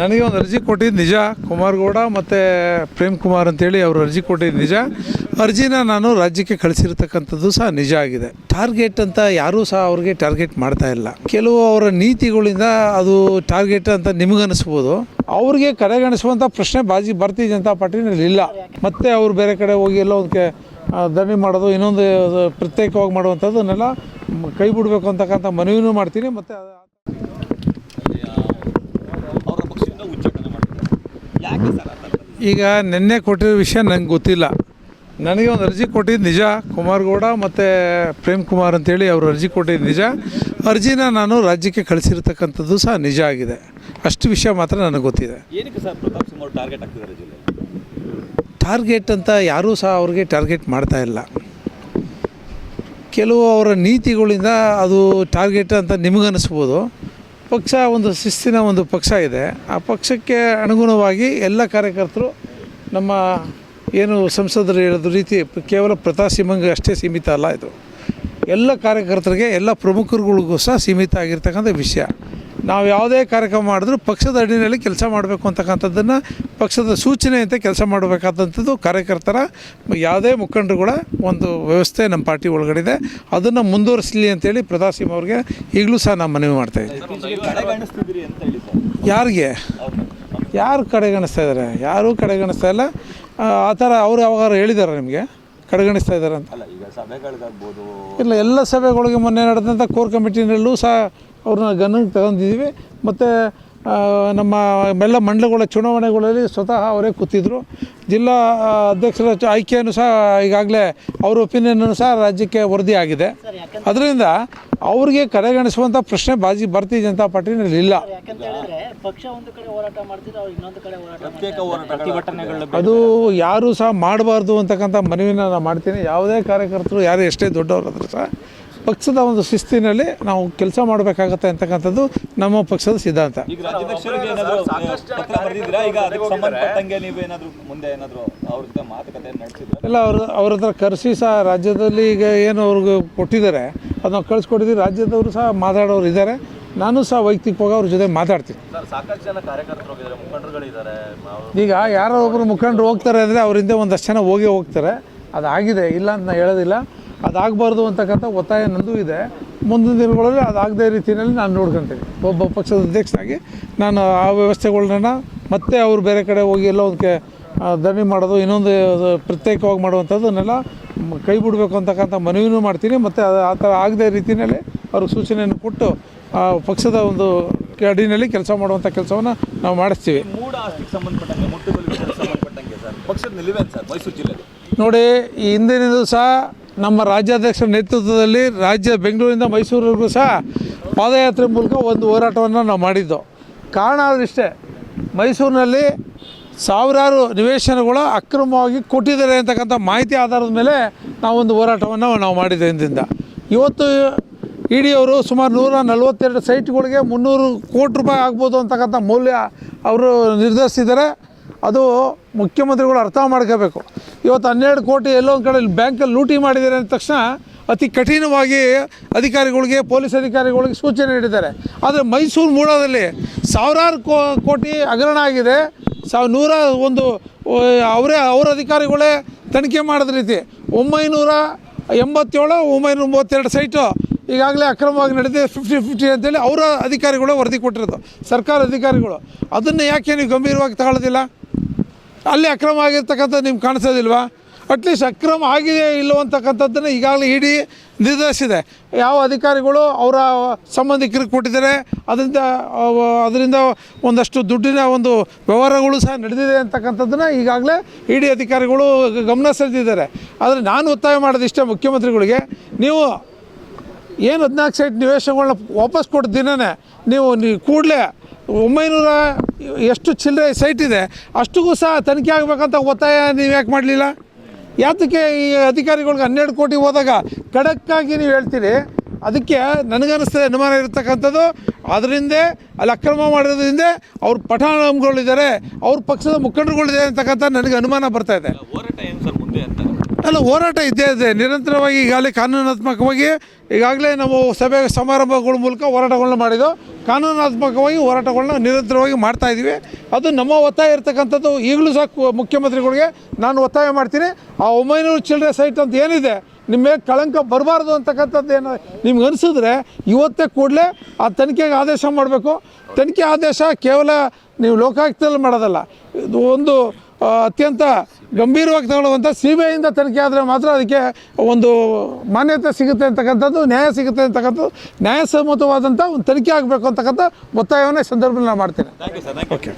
ನನಗೆ ಒಂದು ಅರ್ಜಿ ಕೊಟ್ಟಿದ್ದು ನಿಜ. ಕುಮಾರಗೌಡ ಮತ್ತು ಪ್ರೇಮ್ ಕುಮಾರ್ ಅಂತೇಳಿ ಅವರು ಅರ್ಜಿ ಕೊಟ್ಟಿದ್ದು ನಿಜ. ಅರ್ಜಿನ ನಾನು ರಾಜ್ಯಕ್ಕೆ ಕಳಿಸಿರ್ತಕ್ಕಂಥದ್ದು ಸಹ ನಿಜ ಆಗಿದೆ. ಟಾರ್ಗೆಟ್ ಅಂತ ಯಾರೂ ಸಹ ಅವ್ರಿಗೆ ಟಾರ್ಗೆಟ್ ಮಾಡ್ತಾ ಇಲ್ಲ. ಕೆಲವು ಅವರ ನೀತಿಗಳಿಂದ ಅದು ಟಾರ್ಗೆಟ್ ಅಂತ ನಿಮಗನಿಸ್ಬೋದು ಅವ್ರಿಗೆ ಕಡೆಗಣಿಸುವಂಥ ಪ್ರಶ್ನೆ ಬಾಜಿ ಭಾರತೀಯ ಜನತಾ ಪಾರ್ಟಿನಲ್ಲಿ ಇಲ್ಲ. ಮತ್ತೆ ಅವರು ಬೇರೆ ಕಡೆ ಹೋಗಿ ಎಲ್ಲೋ ಒಂದು ದಣಿ ಮಾಡೋದು, ಇನ್ನೊಂದು ಪ್ರತ್ಯೇಕವಾಗಿ ಮಾಡುವಂಥದ್ದನ್ನೆಲ್ಲ ಕೈ ಬಿಡಬೇಕು ಅಂತಕ್ಕಂಥ ಮನವಿನೂ ಮಾಡ್ತೀನಿ. ಮತ್ತು ಅವರ ಪಕ್ಷದಿಂದ ಉಚ್ಚಾಟನೆ ಮಾಡ್ತಾರೆ ಯಾಕೆ ಸರ್ ಆ ಥರ? ಈಗ ನಿನ್ನೆ ಕೊಟ್ಟಿರೋ ವಿಷಯ ನಂಗೆ ಗೊತ್ತಿಲ್ಲ. ನನಗೆ ಒಂದು ಅರ್ಜಿ ಕೊಟ್ಟಿದ್ದು ನಿಜ. ಕುಮಾರಗೌಡ ಮತ್ತು ಪ್ರೇಮ್ ಕುಮಾರ್ ಅಂತೇಳಿ ಅವರು ಅರ್ಜಿ ಕೊಟ್ಟಿದ್ದು ನಿಜ. ಅರ್ಜಿನ ನಾನು ರಾಜ್ಯಕ್ಕೆ ಕಳಿಸಿರ್ತಕ್ಕಂಥದ್ದು ಸಹ ನಿಜ ಆಗಿದೆ. ಅಷ್ಟು ವಿಷಯ ಮಾತ್ರ ನನಗೆ ಗೊತ್ತಿದೆ. ಟಾರ್ಗೆಟ್ ಅಂತ ಯಾರೂ ಸಹ ಅವ್ರಿಗೆ ಟಾರ್ಗೆಟ್ ಮಾಡ್ತಾ ಇಲ್ಲ. ಕೆಲವು ಅವರ ನೀತಿಗಳಿಂದ ಅದು ಟಾರ್ಗೆಟ್ ಅಂತ ನಿಮಗನಿಸ್ಬೋದು ಪಕ್ಷ ಒಂದು ಶಿಸ್ತಿನ ಒಂದು ಪಕ್ಷ ಇದೆ. ಆ ಪಕ್ಷಕ್ಕೆ ಅನುಗುಣವಾಗಿ ಎಲ್ಲ ಕಾರ್ಯಕರ್ತರು ನಮ್ಮ ಏನು ಸಂಸದರು ಹೇಳಿದ ರೀತಿ ಕೇವಲ ಪ್ರತಾಪ್ ಸಿಂಹಂಗೆ ಅಷ್ಟೇ ಸೀಮಿತ ಅಲ್ಲ ಇದು. ಎಲ್ಲ ಕಾರ್ಯಕರ್ತರಿಗೆ ಎಲ್ಲ ಪ್ರಮುಖರುಗಳಿಗೂ ಸಹ ಸೀಮಿತ ಆಗಿರ್ತಕ್ಕಂಥ ವಿಷಯ. ನಾವು ಯಾವುದೇ ಕಾರ್ಯಕ್ರಮ ಮಾಡಿದ್ರೂ ಪಕ್ಷದ ಅಡಿನಲ್ಲಿ ಕೆಲಸ ಮಾಡಬೇಕು ಅಂತಕ್ಕಂಥದ್ದನ್ನು ಪಕ್ಷದ ಸೂಚನೆಯಂತೆ ಕೆಲಸ ಮಾಡಬೇಕಾದಂಥದ್ದು ಕಾರ್ಯಕರ್ತರ ಯಾವುದೇ ಮುಖಂಡರುಗಳ ಒಂದು ವ್ಯವಸ್ಥೆ ನಮ್ಮ ಪಾರ್ಟಿ ಒಳಗಡೆ ಇದೆ ಅದನ್ನು ಮುಂದುವರಿಸಲಿ ಅಂತೇಳಿ ಪ್ರತಾಪ್ ಸಿಂಹ ಅವ್ರಿಗೆ ಈಗಲೂ ಸಹ ನಾವು ಮನವಿ ಮಾಡ್ತಾ ಇದ್ದೀವಿ. ಯಾರಿಗೆ? ಯಾರು ಕಡೆಗಣಿಸ್ತಾ ಇದ್ದಾರೆ? ಯಾರೂ ಕಡೆಗಣಿಸ್ತಾ ಇಲ್ಲ. ಆ ಥರ ಅವ್ರು ಯಾವಾಗ ಹೇಳಿದ್ದಾರೆ ನಿಮಗೆ? ಕಡೆಗಣಿಸ್ತಾ ಇದ್ದಾರೆ ಅಂತ ಇಲ್ಲ ಎಲ್ಲ ಸಭೆಗಳಿಗೆ ಮೊನ್ನೆ ನಡೆದಂಥ ಕೋರ್ ಕಮಿಟಿನಲ್ಲೂ ಸಹ ಅವ್ರನ್ನ ಗಮನಕ್ಕೆ ತಗೊಂಡಿದ್ದೀವಿ. ಮತ್ತು ನಮ್ಮ ಎಲ್ಲ ಮಂಡಲಗಳ ಚುನಾವಣೆಗಳಲ್ಲಿ ಸ್ವತಃ ಅವರೇ ಕೂತಿದ್ರು. ಜಿಲ್ಲಾ ಅಧ್ಯಕ್ಷರ ಆಯ್ಕೆಯನ್ನು ಸಹ ಈಗಾಗಲೇ ಅವ್ರ ಒಪಿನಿಯನ್ನು ಸಹ ರಾಜ್ಯಕ್ಕೆ ವರದಿ ಆಗಿದೆ. ಅದರಿಂದ ಅವ್ರಿಗೆ ಕಡೆಗಣಿಸುವಂಥ ಪ್ರಶ್ನೆ ಬಾಜಿ ಭಾರತೀಯ ಜನತಾ ಪಾರ್ಟಿನಲ್ಲಿ ಇಲ್ಲ. ಯಾಕಂತ ಹೇಳಿದ್ರೆ ಪಕ್ಷ ಒಂದು ಕಡೆ ಹೋರಾಟ ಮಾಡ್ತಿದ್ರೆ ಅವ್ರು ಇನ್ನೊಂದು ಕಡೆ ಹೋರಾಟ ಪ್ರತ್ಯೇಕ ಹೋರಾಟ ಪ್ರತಿಭಟನೆಗಳ ಅದು ಯಾರೂ ಸಹ ಮಾಡಬಾರ್ದು ಅಂತಕ್ಕಂಥ ಮನವಿನ ನಾನು ಮಾಡ್ತೀನಿ. ಯಾವುದೇ ಕಾರ್ಯಕರ್ತರು ಯಾರು ಎಷ್ಟೇ ದೊಡ್ಡವರಾದರೂ ಸಹ ಪಕ್ಷದ ಒಂದು ಶಿಸ್ತಿನಲ್ಲಿ ನಾವು ಕೆಲಸ ಮಾಡಬೇಕಾಗತ್ತೆ ಅಂತಕ್ಕಂಥದ್ದು ನಮ್ಮ ಪಕ್ಷದ ಸಿದ್ಧಾಂತ. ಈಗ ರಾಜ್ಯಾಧ್ಯಕ್ಷರಿಗೆ ಏನಾದ್ರು ಪತ್ರ ಬರೆದಿದ್ದೀರಾ ಈಗ ಅದಕ್ಕೆ ಸಂಬಂಧಪಟ್ಟಂಗೆ ನೀವು ಏನಾದ್ರು ಮುಂದೆ ಏನಾದ್ರು ಅವ್ರ ಮಾತುಕತೆ ನಡೆಸಿದ್ರೆ? ಎಲ್ಲ ಅವ್ರ ಅವ್ರ ಹತ್ರ ಕರೆಸಿ ಸಹ ರಾಜ್ಯದಲ್ಲಿ ಈಗ ಏನು ಅವ್ರಿಗೆ ಕೊಟ್ಟಿದ್ದಾರೆ ಅದನ್ನ ಕಳಿಸ್ಕೊಟ್ಟಿದ್ದೀವಿ ರಾಜ್ಯದವರು ಸಹ ಮಾತಾಡೋರು ಇದ್ದಾರೆ ನಾನು ಸಹ ವೈಯಕ್ತಿಕವಾಗಿ ಅವ್ರ ಜೊತೆ ಮಾತಾಡ್ತೀನಿ. ಸರ್ ಸಾಕಷ್ಟು ಜನ ಕಾರ್ಯಕರ್ತರು ಹೋಗಿದ್ದಾರೆ ಮುಖಂಡರುಗಳಿದ್ದಾರೆ ಈಗ ಯಾರೋ ಒಬ್ಬರು ಮುಖಂಡರು ಹೋಗ್ತಾರೆ ಅಂದರೆ ಹಿಂದೆ ಒಂದಷ್ಟು ಜನ ಹೋಗಿ ಹೋಗ್ತಾರೆ ಅದಾಗಿದೆ ಇಲ್ಲ ಅಂತ ನಾನು ಹೇಳೋದಿಲ್ಲ. ಅದಾಗಬಾರ್ದು ಅಂತಕ್ಕಂಥ ಒತ್ತಾಯ ನಂದು ಇದೆ. ಮುಂದಿನ ದಿನಗಳಲ್ಲಿ ಅದಾಗದೇ ರೀತಿಯಲ್ಲಿ ನಾನು ನೋಡ್ಕೊತೀನಿ. ಒಬ್ಬ ಪಕ್ಷದ ಅಧ್ಯಕ್ಷನಾಗಿ ನಾನು ಆ ವ್ಯವಸ್ಥೆಗಳನ್ನ ಮತ್ತೆ ಅವರು ಬೇರೆ ಕಡೆ ಹೋಗಿ ಎಲ್ಲೋ ಒಂದಕ್ಕೆ ದಣಿ ಧರಣಿ ಮಾಡೋದು ಇನ್ನೊಂದು ಪ್ರತ್ಯೇಕವಾಗಿ ಮಾಡುವಂಥದ್ದನ್ನೆಲ್ಲ ಕೈ ಬಿಡಬೇಕು ಅಂತಕ್ಕಂಥ ಮನವಿನೂ ಮಾಡ್ತೀನಿ. ಮತ್ತು ಅದು ಆ ಥರ ಆಗದೇ ರೀತಿಯಲ್ಲಿ ಅವ್ರಿಗೆ ಸೂಚನೆಯನ್ನು ಕೊಟ್ಟು ಆ ಪಕ್ಷದ ಒಂದು ಅಡಿನಲ್ಲಿ ಕೆಲಸ ಮಾಡುವಂಥ ಕೆಲಸವನ್ನು ನಾವು ಮಾಡಿಸ್ತೀವಿ. ಸಂಬಂಧಪಟ್ಟಂಗೆ ನೋಡಿ ಈ ಹಿಂದಿನಿಂದ ಸಹ ನಮ್ಮ ರಾಜ್ಯಾಧ್ಯಕ್ಷರ ನೇತೃತ್ವದಲ್ಲಿ ರಾಜ್ಯ ಬೆಂಗಳೂರಿಂದ ಮೈಸೂರಿಗೂ ಸಹ ಪಾದಯಾತ್ರೆ ಮೂಲಕ ಒಂದು ಹೋರಾಟವನ್ನು ನಾವು ಮಾಡಿದ್ದು. ಕಾರಣ ಇಷ್ಟೇ, ಮೈಸೂರಿನಲ್ಲಿ ಸಾವಿರಾರು ನಿವೇಶನಗಳು ಅಕ್ರಮವಾಗಿ ಕೊಟ್ಟಿದ್ದಾರೆ ಅಂತಕ್ಕಂಥ ಮಾಹಿತಿ ಆಧಾರದ ಮೇಲೆ ನಾವೊಂದು ಹೋರಾಟವನ್ನು ನಾವು ಮಾಡಿದ್ದೆ ಇಂದಿಂದ. ಇವತ್ತು ಇ ಡಿ ಅವರು ಸುಮಾರು ನೂರ ನಲವತ್ತೆರಡು ಸೈಟ್ಗಳಿಗೆ ಮುನ್ನೂರು ಕೋಟಿ ರೂಪಾಯಿ ಆಗ್ಬೋದು ಅಂತಕ್ಕಂಥ ಮೌಲ್ಯ ಅವರು ನಿರ್ಧರಿಸಿದ್ದಾರೆ. ಅದು ಮುಖ್ಯಮಂತ್ರಿಗಳು ಅರ್ಥ ಮಾಡ್ಕೋಬೇಕು. ಇವತ್ತು ಹನ್ನೆರಡು ಕೋಟಿ ಎಲ್ಲೋ ಒಂದು ಕಡೆ ಬ್ಯಾಂಕಲ್ಲಿ ಲೂಟಿ ಮಾಡಿದ್ದಾರೆ ಅಂದ ತಕ್ಷಣ ಅತಿ ಕಠಿಣವಾಗಿ ಅಧಿಕಾರಿಗಳಿಗೆ, ಪೊಲೀಸ್ ಅಧಿಕಾರಿಗಳಿಗೆ ಸೂಚನೆ ನೀಡಿದ್ದಾರೆ. ಆದರೆ ಮೈಸೂರು ಮೂಡದಲ್ಲಿ ಸಾವಿರಾರು ಕೋಟಿ ಹಗರಣ ಆಗಿದೆ. ಸಾವಿರ ನೂರ ಒಂದು ಅವರೇ, ಅವರ ಅಧಿಕಾರಿಗಳೇ ತನಿಖೆ ಮಾಡಿದ ರೀತಿ. ಒಂಬೈನೂರ ಎಂಬತ್ತೇಳು, ಒಂಬೈನೂರ ಮೂವತ್ತೆರಡು ಸೈಟು ಈಗಾಗಲೇ ಅಕ್ರಮವಾಗಿ ನಡೆದಿದೆ. ಫಿಫ್ಟಿ ಫಿಫ್ಟಿ ಅಂತೇಳಿ ಅವರ ಅಧಿಕಾರಿಗಳು ವರದಿ ಕೊಟ್ಟಿರೋದು. ಸರ್ಕಾರ ಅಧಿಕಾರಿಗಳು. ಅದನ್ನು ಯಾಕೆ ನೀವು ಗಂಭೀರವಾಗಿ ತಗೊಳ್ಳೋದಿಲ್ಲ? ಅಲ್ಲಿ ಅಕ್ರಮ ಆಗಿರ್ತಕ್ಕಂಥದ್ದು ನಿಮ್ಗೆ ಕಾಣಿಸೋದಿಲ್ವಾ? ಅಟ್ಲೀಸ್ಟ್ ಅಕ್ರಮ ಆಗಿದೆ ಇಲ್ಲೋ ಅಂತಕ್ಕಂಥದ್ದನ್ನು ಈಗಾಗಲೇ ಇಡಿ ನಿರ್ಧರಿಸಿದೆ. ಯಾವ ಅಧಿಕಾರಿಗಳು ಅವರ ಸಂಬಂಧಿಕರಿಗೆ ಕೊಟ್ಟಿದ್ದಾರೆ, ಅದರಿಂದ ಅದರಿಂದ ಒಂದಷ್ಟು ದುಡ್ಡಿನ ಒಂದು ವ್ಯವಹಾರಗಳು ಸಹ ನಡೆದಿದೆ ಅಂತಕ್ಕಂಥದ್ದನ್ನು ಈಗಾಗಲೇ ಇಡಿ ಅಧಿಕಾರಿಗಳು ಗಮನ ಸೆಳೆದಿದ್ದಾರೆ. ಆದರೆ ನಾನು ಒತ್ತಾಯ ಮಾಡೋದು ಇಷ್ಟೇ ಮುಖ್ಯಮಂತ್ರಿಗಳಿಗೆ, ನೀವು ಏನು ಹದಿನಾಲ್ಕು ಸೈಟ್ ನಿವೇಶನಗಳನ್ನ ವಾಪಸ್ ಕೊಟ್ಟ ದಿನವೇ ನೀವು ನೀವು ಕೂಡಲೇ ಒಂಬೈನೂರ ಎಷ್ಟು ಚಿಲ್ಲರೆ ಸೈಟ್ ಇದೆ, ಅಷ್ಟಿಗೂ ಸಹ ತನಿಖೆ ಆಗಬೇಕಂತ ಒತ್ತಾಯ ನೀವು ಯಾಕೆ ಮಾಡಲಿಲ್ಲ? ಯಾತಕ್ಕೆ ಈ ಅಧಿಕಾರಿಗಳ್ಗೆ ಹನ್ನೆರಡು ಕೋಟಿ ಹೋದಾಗ ಖಡಕ್ಕಾಗಿ ನೀವು ಹೇಳ್ತೀರಿ? ಅದಕ್ಕೆ ನನಗನ್ನಿಸ್ತದೆ ಅನುಮಾನ ಇರತಕ್ಕಂಥದ್ದು. ಅದರಿಂದ ಅಲ್ಲಿ ಅಕ್ರಮ ಮಾಡಿರೋದ್ರಿಂದ ಅವ್ರ ಪಠಾಣಗಳಿದ್ದಾರೆ ಅವ್ರ ಪಕ್ಷದ ಮುಖಂಡರುಗಳಿದ್ದಾರೆ ಅಂತಕ್ಕಂಥ ನನಗೆ ಅನುಮಾನ ಬರ್ತಾ ಇದೆ. ಸರ್ ಮುಂದೆ ಅಂತ ಅಲ್ಲ, ಹೋರಾಟ ಇದ್ದೇ ಇದೆ. ನಿರಂತರವಾಗಿ ಈಗಾಗಲೇ ಕಾನೂನಾತ್ಮಕವಾಗಿ ಈಗಾಗಲೇ ನಾವು ಸಭೆ ಸಮಾರಂಭಗಳ ಮೂಲಕ ಹೋರಾಟಗಳನ್ನ ಮಾಡಿದ್ದು. ಕಾನೂನಾತ್ಮಕವಾಗಿ ಹೋರಾಟಗಳನ್ನ ನಿರಂತರವಾಗಿ ಮಾಡ್ತಾ ಇದ್ದೀವಿ ಅದು ನಮ್ಮ ಒತ್ತಾಯ ಇರ್ತಕ್ಕಂಥದ್ದು. ಈಗಲೂ ಸಹ ಮುಖ್ಯಮಂತ್ರಿಗಳಿಗೆ ನಾನು ಒತ್ತಾಯ ಮಾಡ್ತೀನಿ. ಆ ಒಂಬೈನೂರು ಚಿಲ್ಡ್ರೆ ಸೈಟ್ ಅಂತ ಏನಿದೆ ಮೇಲೆ ಕಳಂಕ ಬರಬಾರ್ದು ಅಂತಕ್ಕಂಥದ್ದು ಏನು ನಿಮ್ಗೆ ಅನಿಸಿದ್ರೆ ಇವತ್ತೇ ಕೂಡಲೇ ಆ ತನಿಖೆಗೆ ಆದೇಶ ಮಾಡಬೇಕು. ತನಿಖೆ ಆದೇಶ ಕೇವಲ ನೀವು ಲೋಕಾಯುಕ್ತದಲ್ಲಿ ಮಾಡೋದಲ್ಲ. ಇದು ಒಂದು ಅತ್ಯಂತ ಗಂಭೀರವಾಗಿ ತಗೊಳ್ಳುವಂಥ ಸಿ ಬಿ ಐಯಿಂದ ತನಿಖೆ ಆದರೆ ಮಾತ್ರ ಅದಕ್ಕೆ ಒಂದು ಮಾನ್ಯತೆ ಸಿಗುತ್ತೆ ಅಂತಕ್ಕಂಥದ್ದು ನ್ಯಾಯ ಸಿಗುತ್ತೆ ಅಂತಕ್ಕಂಥದ್ದು ನ್ಯಾಯಸಮ್ಮತವಾದಂಥ ಒಂದು ತನಿಖೆ ಆಗಬೇಕು ಅಂತಕ್ಕಂಥ ಒತ್ತಾಯವನ್ನು ಈ ಸಂದರ್ಭದಲ್ಲಿ ನಾನು ಮಾಡ್ತೇನೆ. Thank you sir thank you